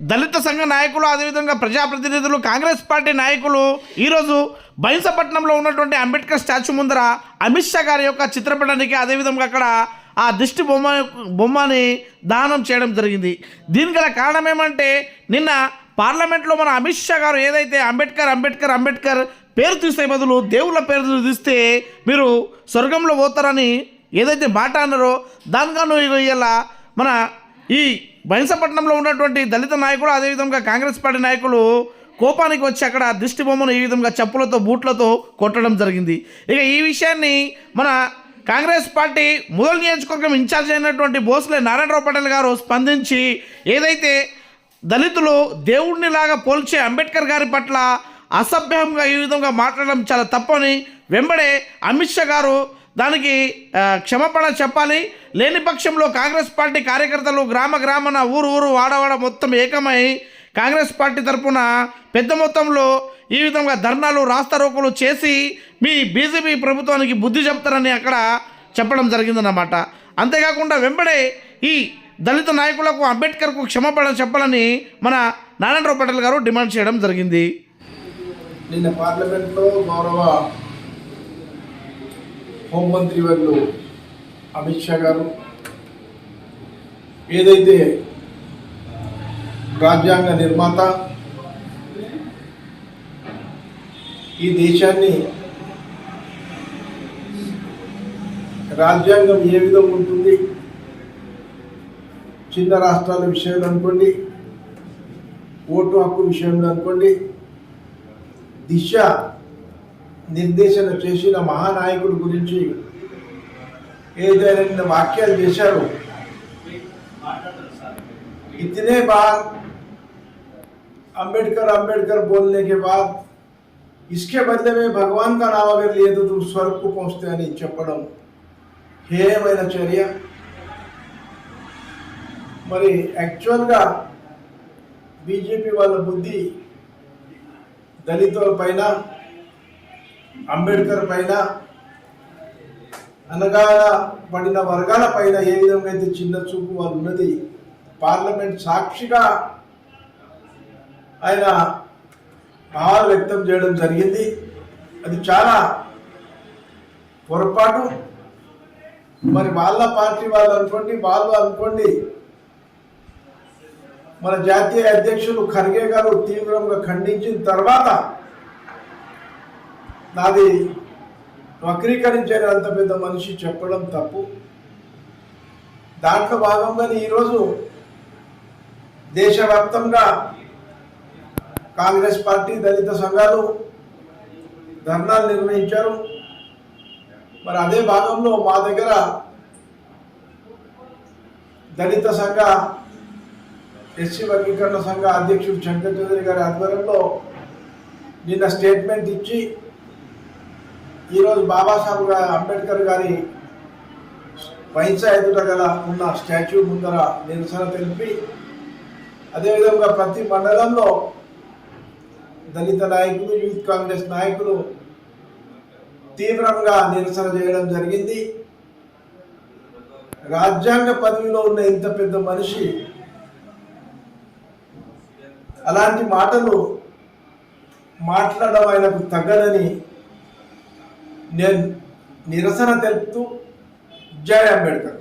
దళిత సంఘ నాయకులు అదేవిధంగా ప్రజాప్రతినిధులు కాంగ్రెస్ పార్టీ నాయకులు ఈరోజు బైన్సపట్నంలో ఉన్నటువంటి అంబేద్కర్ స్టాచ్యూ ముందర అమిత్ షా గారి యొక్క చిత్రపటానికి అదేవిధంగా అక్కడ ఆ దిష్టి బొమ్మ బొమ్మని దానం చేయడం జరిగింది. దీనికి గల కారణం ఏమంటే నిన్న పార్లమెంట్లో మన అమిత్ షా గారు ఏదైతే అంబేద్కర్ అంబేద్కర్ అంబేద్కర్ పేరు తీసే బదులు దేవుళ్ళ పేరు తీస్తే మీరు స్వర్గంలో పోతారని ఏదైతే మాట అన్నారో దానికను ఇలా మన ఈ బైన్సపట్నంలో ఉన్నటువంటి దళిత నాయకులు అదేవిధంగా కాంగ్రెస్ పార్టీ నాయకులు కోపానికి వచ్చి అక్కడ దిష్టి బొమ్మను ఈ విధంగా చెప్పులతో బూట్లతో కొట్టడం జరిగింది. ఇక ఈ విషయాన్ని మన కాంగ్రెస్ పార్టీ మొదలు నియోజకవర్గం ఇన్ఛార్జ్ అయినటువంటి బోసులే నారాయణరావు పటేల్ గారు స్పందించి ఏదైతే దళితులు దేవుడిని లాగా పోల్చే అంబేద్కర్ గారి పట్ల అసభ్యంగా ఈ విధంగా మాట్లాడడం చాలా తప్పని వెంబడే అమిత్ షా గారు దానికి క్షమాపణ చెప్పాలి. లేని పక్షంలో కాంగ్రెస్ పార్టీ కార్యకర్తలు గ్రామ గ్రామన ఊరు ఊరు వాడవాడ మొత్తం ఏకమై కాంగ్రెస్ పార్టీ తరఫున పెద్ద మొత్తంలో ఈ విధంగా ధర్నాలు రాస్తారోకులు చేసి మీ బీజేపీ ప్రభుత్వానికి బుద్ధి చెప్తారని అక్కడ చెప్పడం జరిగిందన్నమాట. అంతేకాకుండా వెంబడే ఈ దళిత నాయకులకు అంబేద్కర్కు క్షమాపణ చెప్పాలని మన నారాయణరావు పటేల్ గారు డిమాండ్ చేయడం జరిగింది. నిన్న పార్లమెంట్లో గౌరవ హోంమంత్రి వర్లు అమిత్ షా గారు. ఏదైతే రాజ్యాంగ నిర్మాత ఈ దేశాన్ని రాజ్యాంగం ఏ విధంగా ఉంటుంది చిన్న రాష్ట్రాల విషయంలో అనుకోండి ఓటు హక్కు విషయంలో అనుకోండి దిశ నిర్దేశన చేసిన మహానాయకుడి గురించి ఏదైనా వాక్యాలు చేశారో इतने बार अंबेडकर अंबेडकर बोलने के बाद इसके बदले में भगवान का नाम अगर लिए तो तुम स्वर्ग को पहुंचते అని చెప్పడం హేయమైన చర్య మరి యాక్చువల్గా బీజేపీ వాళ్ళ బుద్ధి దళితుల పైన అంబేద్కర్ పైన అనగా పడిన వర్గాల పైన ఏ విధంగా అయితే చిన్న చూపు వాళ్ళు ఉన్నది పార్లమెంట్ సాక్షిగా ఆయన భావాలు వ్యక్తం చేయడం జరిగింది. అది చాలా పొరపాటు. మరి వాళ్ళ పార్టీ వాళ్ళు అనుకోండి వాళ్ళు అనుకోండి మన జాతీయ అధ్యక్షులు ఖర్గే గారు తీవ్రంగా ఖండించిన తర్వాత నాది వక్రీకరించిన అంత పెద్ద మనిషి చెప్పడం తప్పు. దాంట్లో భాగంగానే ఈరోజు దేశవ్యాప్తంగా కాంగ్రెస్ పార్టీ దళిత సంఘాలు ధర్నాలు నిర్వహించారు. మరి అదే భాగంలో మా దగ్గర దళిత సంఘ ఎస్సీ వర్గీకరణ సంఘ అధ్యక్షుడు శంకర్ చౌదరి గారి ఆధ్వర్యంలో నిన్న స్టేట్మెంట్ ఇచ్చి ఈరోజు బాబాసాహెబ్ అంబేద్కర్ గారి వైన్సా ఎదుట గల ఉన్న స్టాచ్యూ ముందర నిరసన తెలిపి అదేవిధంగా ప్రతి మండలంలో దళిత నాయకులు యూత్ కాంగ్రెస్ నాయకులు తీవ్రంగా నిరసన చేయడం జరిగింది. రాజ్యాంగ పదవిలో ఉన్న ఇంత పెద్ద మనిషి అలాంటి మాటలు మాట్లాడడం ఆయనకు తగ్గదని నేను నిరసన తెలుపుతూ జై అంబేద్కర్.